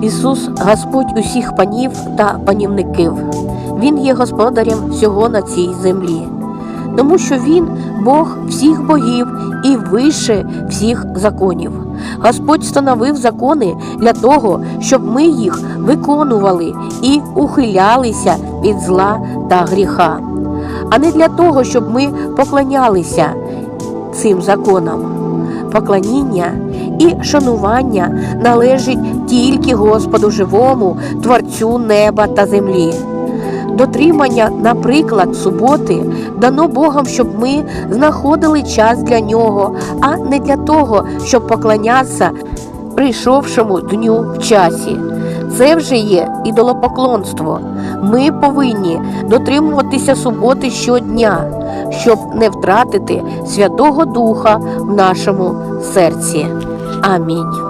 Ісус Господь усіх панів та панівників. Він є господарем всього на цій землі, тому що Він Бог всіх богів і вище всіх законів. Господь встановив закони для того, щоб ми їх виконували і ухилялися від зла та гріха, а не для того, щоб ми поклонялися цим законам. Поклоніння і шанування належить тільки Господу живому, Творцю неба та землі. Дотримання, наприклад, суботи дано Богом, щоб ми знаходили час для нього, а не для того, щоб поклонятися прийшовшому дню в часі. Це вже є ідолопоклонство. Ми повинні дотримуватися суботи щодня, щоб не втратити Святого Духа в нашому серці. Амінь.